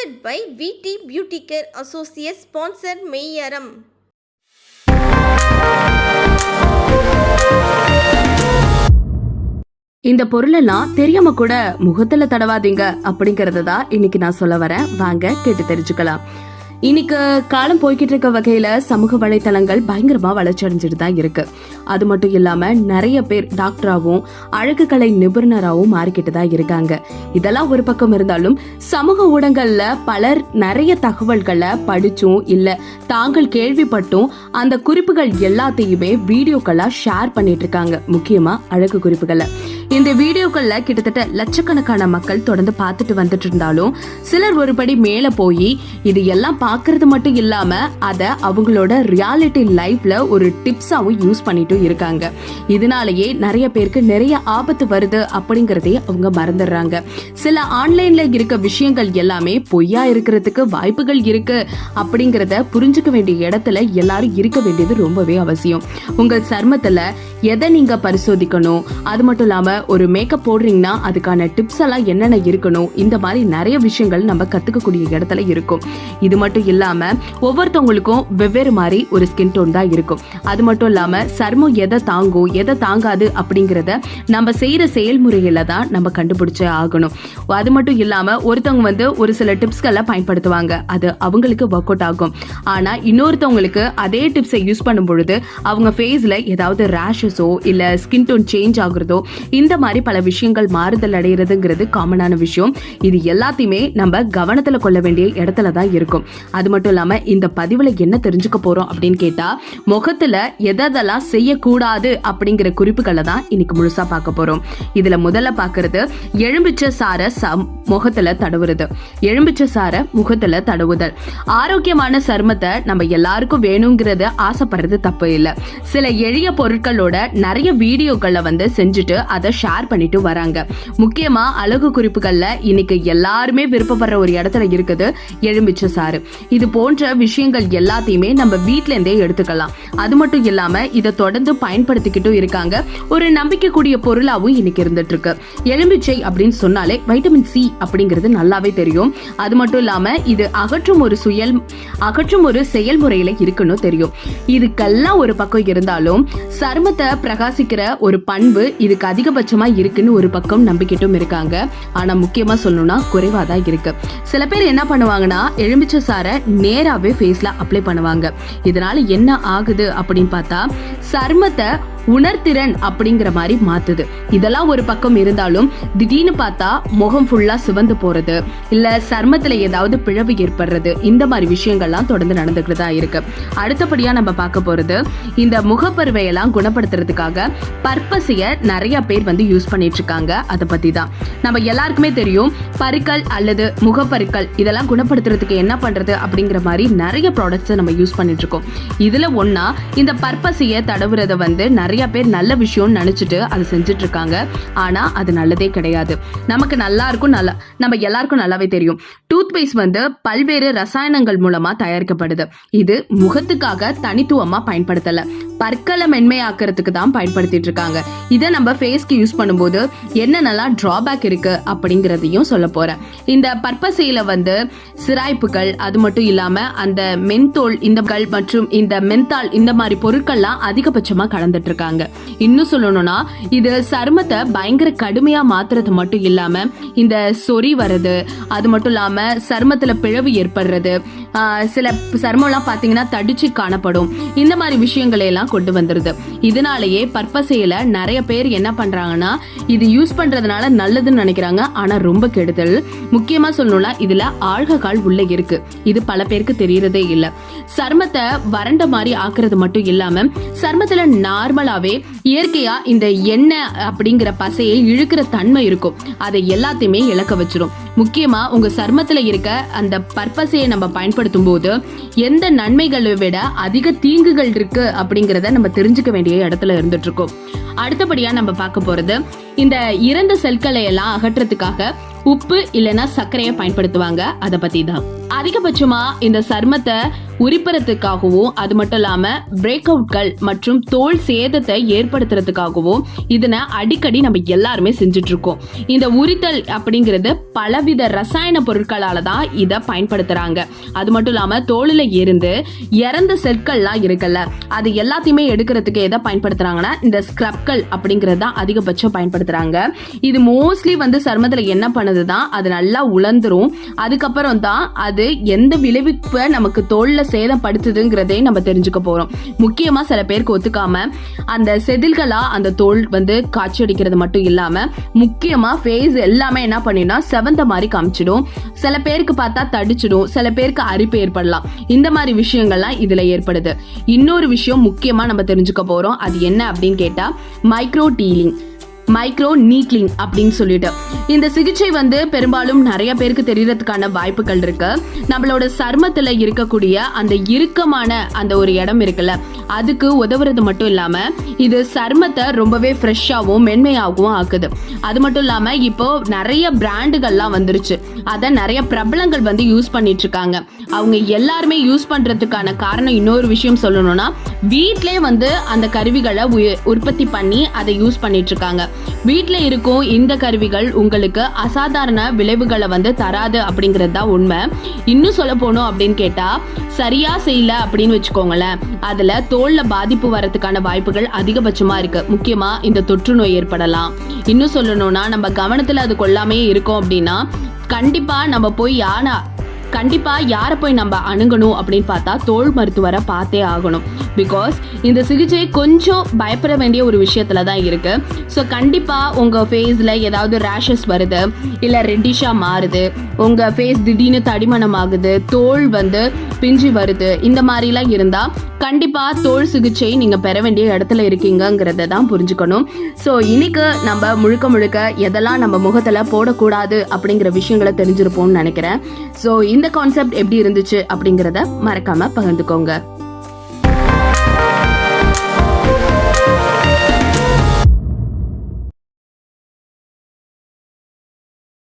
Sponsored by VT beauty care associate Sponsor மெய்யரம் இந்த பொருளெல்லாம் தெரியாம கூட முகத்துல தடவாதீங்க அப்படிங்கறத தான் இன்னைக்கு நான் சொல்ல வரேன். வாங்க கேட்டு தெரிஞ்சுக்கலாம். இன்னைக்கு காலம் போய்கிட்டு இருக்க வகையில சமூக வலைத்தளங்கள் பயங்கரமா வளர்ச்சி அடைஞ்சிட்டு தான் இருக்கு. அது மட்டும் இல்லாம நிறைய பேர் டாக்டராகவும் அழகு கலை நிபுணராகவும் மாறிக்கிட்டு தான் இருக்காங்க. இதெல்லாம் ஒரு பக்கம் இருந்தாலும் சமூக ஊடகங்கள்ல பலர் நிறைய தகவல்களை படிச்சும் இல்ல தாங்கள் கேள்விப்பட்டும் அந்த குறிப்புகள் எல்லாத்தையுமே வீடியோக்களா ஷேர் பண்ணிட்டு இருக்காங்க. முக்கியமா அழகு குறிப்புகளை. இந்த வீடியோக்கள்ல கிட்டத்தட்ட லட்சக்கணக்கான மக்கள் தொடர்ந்து பார்த்துட்டு வந்துட்டு இருந்தாலும் சிலர் ஒருபடி மேல போய் இது எல்லாம் பார்க்கிறது மட்டும் இல்லாம அத அவங்களோட ரியாலிட்டி லைஃப்ல ஒரு டிப்ஸாவும் யூஸ் பண்ணிட்டு இருக்காங்க. இதனாலேயே நிறைய பேருக்கு நிறைய ஆபத்து வருது அப்படிங்கறதே அவங்க மறந்துடுறாங்க. சில ஆன்லைன்ல இருக்க விஷயங்கள் எல்லாமே பொய்யா இருக்கிறதுக்கு வாய்ப்புகள் இருக்கு அப்படிங்கறத புரிஞ்சுக்க வேண்டிய இடத்துல எல்லாரும் இருக்க வேண்டியது ரொம்பவே அவசியம். உங்க சர்மத்துல எதை நீங்க பரிசோதிக்கணும்? அது மட்டும் இல்லாம ஒரு மேக்கப் போடுறீங்கன்னா அதுக்கான டிப்ஸ் எல்லாம் என்னென்ன இருக்கணும்? இந்த மாதிரி நிறைய விஷயங்கள் நம்ம கத்துக்கக்கூடிய இடத்துல இருக்கும். இது மட்டும் இல்லாம ஒவ்வொருத்தவங்களுக்கும் வெவ்வேறு மாதிரி ஒரு ஸ்கின் டோன் தான் இருக்கும். அது மட்டும் இல்லாம சர்மம் எதை தாங்கும் எதை தாங்காது அப்படிங்கிறத நம்ம செய்யற செயல்முறையில தான் நம்ம கண்டுபிடிச்சே ஆகணும். அது மட்டும் இல்லாம ஒருத்தவங்க வந்து ஒரு சில டிப்ஸ்களை பயன்படுத்துவாங்க. அது அவங்களுக்கு ஒர்க் அவுட் ஆகும். ஆனா இன்னொருத்தவங்களுக்கு அதே டிப்ஸை யூஸ் பண்ணும் பொழுது அவங்க ஃபேஸ்ல ஏதாவது ரேஷஸ் இல்ல ஸ்கின் டோன் சேஞ்ச் ஆகுறதோ இந்த மாதிரி பல விஷயங்கள் மாறுதல் அடைகிறதுங்கிறது காமனான விஷயம். இது எல்லாத்தையுமே நம்ம கவனத்துல கொள்ள வேண்டிய இடத்துல தான் இருக்கும். அது மட்டும் இல்லாம இந்த பதிவுல என்ன தெரிஞ்சுக்க போறோம் அப்படின்னு கேட்டா முகத்துல எதெல்லாம் செய்யக்கூடாது அப்படிங்கிற குறிப்புகளை தான் இன்னைக்கு முழுசா பார்க்க போறோம். இதுல முதல்ல பாக்குறது எலும்பிச்சை சார சம்- முகத்துல தடவுறது. எலும்பிச்சை சார முகத்துல தடவுதல். ஆரோக்கியமான சருமத்தை நம்ம எல்லாருக்கும் வேணுங்கிறத ஆசைப்படுறது தப்பு இல்லை. சில எளிய பொருட்களோட நிறைய வீடியோக்களை வந்து செஞ்சுட்டு அதை ஷேர் பண்ணிட்டு வராங்க. முக்கியமா அழகு குறிப்புகள்ல இன்னைக்கு எல்லாருமே விருப்பப்படுற ஒரு இடத்துல இருக்குது எலும்பிச்சை சாறு. இது போன்ற விஷயங்கள் எல்லாத்தையுமே நம்ம வீட்டிலேருந்தே இருந்தே எடுத்துக்கலாம். அது மட்டும் இல்லாம இதை தொடர்ந்து பயன்படுத்திக்கிட்டும் இருக்காங்க. ஒரு நம்பிக்கைக்கூடிய பொருளாவும் இன்னைக்கு இருந்துட்டு இருக்கு எலும்பிச்சை அப்படின்னு சொன்னாலே வைட்டமின் சி அப்படிங்கிறது நல்லாவே தெரியும். அது மட்டும் இல்லாம இது அகற்றும் ஒரு சுயல் அகற்றும் ஒரு செயல்முறையில இருக்குன்னு தெரியும். இதுக்கெல்லாம் ஒரு பக்கம் இருந்தாலும் சருமத்தை பிரகாசிக்கிற ஒரு பண்பு இதுக்கு அதிகபட்சமா இருக்குன்னு ஒரு பக்கம் நம்பிக்கிட்டும் இருக்காங்க. ஆனா முக்கியமா சொல்லணும்னா குறைவா தான் இருக்கு. சில பேர் என்ன பண்ணுவாங்கன்னா எலுமிச்சை சாரை நேராகவே ஃபேஸ்ல அப்ளை பண்ணுவாங்க. இதனால என்ன ஆகுது அப்படின்னு பார்த்தா சருமத்தை உணர்திறன் அப்படிங்கிற மாதிரி மாத்துது. இதெல்லாம் ஒரு பக்கம் இருந்தாலும் திடீர்னு பார்த்தா முகம் ஃபுல்லா சிவந்து போறது இல்ல சர்மத்துல ஏதாவது பிழவு ஏற்படுறது இந்த மாதிரி விஷயங்கள்லாம் தொடர்ந்து நடந்துகிட்டு தான் இருக்கு. அடுத்தபடியா நம்ம பார்க்க போறது இந்த முகப்பருவையெல்லாம் குணப்படுத்துறதுக்காக பர்பஸைய நிறைய பேர் வந்து யூஸ் பண்ணிட்டு இருக்காங்க அதை பத்தி தான் நம்ம எல்லாருக்குமே தெரியும் பருக்கள் அல்லது முகப்பருக்கள் இதெல்லாம் குணப்படுத்துறதுக்கு என்ன பண்றது அப்படிங்கிற மாதிரி நிறைய ப்ராடக்ட்ஸை நம்ம யூஸ் பண்ணிட்டு இருக்கோம் இதுல ஒன்னா இந்த பர்பஸைய தடவுறத வந்து நிறைய நிறைய பேர் நல்ல விஷயம்னு நினைச்சிட்டு அதை செஞ்சுட்டு இருக்காங்க ஆனா அது நல்லதே கிடையாது. நமக்கு நல்லா இருக்கும் நல்லா நம்ம எல்லாருக்கும் நல்லாவே தெரியும். டூத் பேஸ்ட் வந்து பல்வேறு ரசாயனங்கள் மூலமா தயாரிக்கப்படுது. இது முகத்துக்காக தனித்துவமா பயன்படுத்தல. பற்களை மென்மையாக்குறதுக்கு தான் பயன்படுத்திட்டு இருக்காங்க இதை நம்ம ஃபேஸ்க்கு யூஸ் பண்ணும்போது என்னென்னலாம் ட்ராபேக் இருக்கு அப்படிங்கிறதையும் சொல்ல போறேன். இந்த பற்பசையில வந்து சிராய்ப்புகள் அது மட்டும் இல்லாம அந்த மென்தோல் இந்த மற்றும் இந்த மென்தால் இந்த மாதிரி பொருட்கள்லாம் அதிகபட்சமா கலந்துட்டு இருக்காங்க இன்னும் சொல்லணும்னா இது சருமத்தை பயங்கர கடுமையா மாத்துறது மட்டும் இல்லாம இந்த சொறி வர்றது அது மட்டும் இல்லாம சருமத்துல பிழவு ஏற்படுறது சில சருமம்லாம் பாத்தீங்கன்னா தடிச்சு காணப்படும். இந்த மாதிரி விஷயங்களை எல்லாம் கொண்டு வந்துருது. இதனாலேயே பற்பசையில நிறைய பேர் என்ன பண்றாங்கன்னா இது யூஸ் பண்றதுனால நல்லதுன்னு நினைக்கிறாங்க. ஆனா ரொம்ப கெடுதல். முக்கியமா சொல்லணும்னா இதுல ஆல்கஹால் உள்ள இருக்கு. இது பல பேருக்கு தெரியறதே இல்ல. சருமத்தை வறண்ட மாதிரி ஆக்குறது மட்டும் இல்லாம நார்மல் நார்மலாவே இயற்கையாக இந்த எண்ணெய் அப்படிங்கிற பசையை இழுக்கிற தன்மை இருக்கும். அதை எல்லாத்தையுமே இழக்க வச்சிடும் முக்கியமாக உங்கள் சர்மத்தில் இருக்க அந்த பற்பசையை நம்ம பயன்படுத்தும் போது எந்த நன்மைகளை விட அதிக தீங்குகள் இருக்கு அப்படிங்கிறத நம்ம தெரிஞ்சுக்க வேண்டிய இடத்துல இருந்துட்டுருக்கோம். அடுத்தபடியாக நம்ம பார்க்க போகிறது இந்த இறந்த செல்களை எல்லாம் அகற்றத்துக்காக உப்பு இல்லைன்னா சர்க்கரையை பயன்படுத்துவாங்க. அதை பற்றி தான் அதிகபட்சமா இந்த சர்மத்தை உரிப்புறத்துக்காகவும் அது மட்டும் இல்லாம பிரேக் அவுட்கள் மற்றும் தோல் சேதத்தை ஏற்படுத்துறதுக்காகவும் இதனை அடிக்கடி நம்ம எல்லாருமே செஞ்சுட்டு இருக்கோம் இந்த உரித்தல் அப்படிங்கிறது பலவித ரசாயன பொருட்களால தான் இதை பயன்படுத்துறாங்க. அது மட்டும் இல்லாம தோலில் இருந்து இறந்த செற்கள்லாம் இருக்குல்ல அது எல்லாத்தையுமே எடுக்கிறதுக்கு எதை பயன்படுத்துறாங்கன்னா இந்த ஸ்க்ரப்கள் அப்படிங்கிறது தான் அதிகபட்சம் பயன்படுத்துறாங்க. இது மோஸ்ட்லி வந்து சருமத்தில் என்ன பண்ணுதுதான் அது நல்லா உலர்ந்துரும். அதுக்கப்புறம் தான் அது எந்த விளைவிப்பை நமக்கு தோல்ல சேதப்படுத்துதுங்கிறதே நம்ம தெரிஞ்சுக்க போறோம். முக்கியமா சில பேருக்கு ஒத்துக்காம அந்த செதில்களா அந்த தோல் வந்து காட்சி அடிக்கிறது மட்டும் இல்லாம முக்கியமா ஃபேஸ் எல்லாமே என்ன பண்ணினா செவந்த மாதிரி காமிச்சிடும். சில பேருக்கு பார்த்தா தடிச்சிடும் சில பேருக்கு அரிப்பு ஏற்படலாம். இந்த மாதிரி விஷயங்கள்லாம் இதுல ஏற்படுது. இன்னொரு விஷயம் முக்கியமா நம்ம தெரிஞ்சுக்க போறோம். அது என்ன அப்படின்னு கேட்டா மைக்ரோ டீலிங் மைக்ரோ நீட்லிங் அப்படின்னு சொல்லிட்டு. இந்த சிகிச்சை வந்து பெரும்பாலும் நிறைய பேருக்கு தெரியறதுக்கான வாய்ப்புகள் இருக்கு. நம்மளோட சருமத்துல இருக்கக்கூடிய அந்த இறுக்கமான அந்த ஒரு இடம் இருக்குல்ல அதுக்கு உதவுறது மட்டும் இல்லாம இது சர்மத்தை ரொம்பவே ஃப்ரெஷ்ஷாகவும் மென்மையாகவும் ஆக்குது. அது மட்டும் இல்லாம இப்போ நிறைய பிராண்டுகள்லாம் வந்துருச்சு. அதை நிறைய பிரபலங்கள் வந்து யூஸ் பண்ணிட்டு இருக்காங்க அவங்க எல்லாருமே யூஸ் பண்றதுக்கான காரணம் இன்னொரு விஷயம் சொல்லணும்னா வீட்டிலே வந்து அந்த கருவிகளை உய- உற்பத்தி பண்ணி அதை யூஸ் பண்ணிட்டு இருக்காங்க வீட்டில் இருக்கும் இந்த கருவிகள் உங்களுக்கு அசாதாரண விளைவுகளை வந்து தராது அப்படிங்கிறது தான் உண்மை. இன்னும் சொல்ல போனோம் அப்படின்னு கேட்டால் சரியாக செய்யல அப்படின்னு வச்சுக்கோங்களேன். அதில் தோலில் பாதிப்பு வரதுக்கான வாய்ப்புகள் அதிகபட்சமாக இருக்குது முக்கியமாக இந்த தொற்று நோய் ஏற்படலாம். இன்னும் சொல்லணும்னா நம்ம கவனத்தில் அது கொள்ளாமே இருக்கோம் அப்படின்னா கண்டிப்பாக நம்ம போய் யானை கண்டிப்பா யாரை போய் நம்ம அணுகணும் அப்படின்னு பார்த்தா தோல் மருத்துவரை பார்த்தே ஆகணும். பிகாஸ் இந்த சிகிச்சை கொஞ்சம் பயப்பட வேண்டிய ஒரு விஷயத்துல தான் இருக்கு. ஸோ கண்டிப்பா உங்க ஃபேஸ்ல ஏதாவது ரேஷஸ் வருது இல்ல ரெட்டிஷா மாறுது உங்க ஃபேஸ் திடீர்னு தடிமணம் ஆகுது தோல் வந்து பிஞ்சு வருது இந்த மாதிரிலாம் இருந்தா கண்டிப்பா தோல் சிகிச்சை நீங்க பெற வேண்டிய இடத்துல இருக்கீங்கங்கிறத தான் புரிஞ்சுக்கணும். ஸோ இன்னைக்கு நம்ம முழுக்க முழுக்க எதெல்லாம் நம்ம முகத்துல போடக்கூடாது அப்படிங்கிற விஷயங்களை தெரிஞ்சிருப்போம்னு நினைக்கிறேன். ஸோ இந்த கான்செப்ட் எப்படி இருந்துச்சு அப்படிங்கிறத மறக்காம பகிர்ந்துக்கோங்க.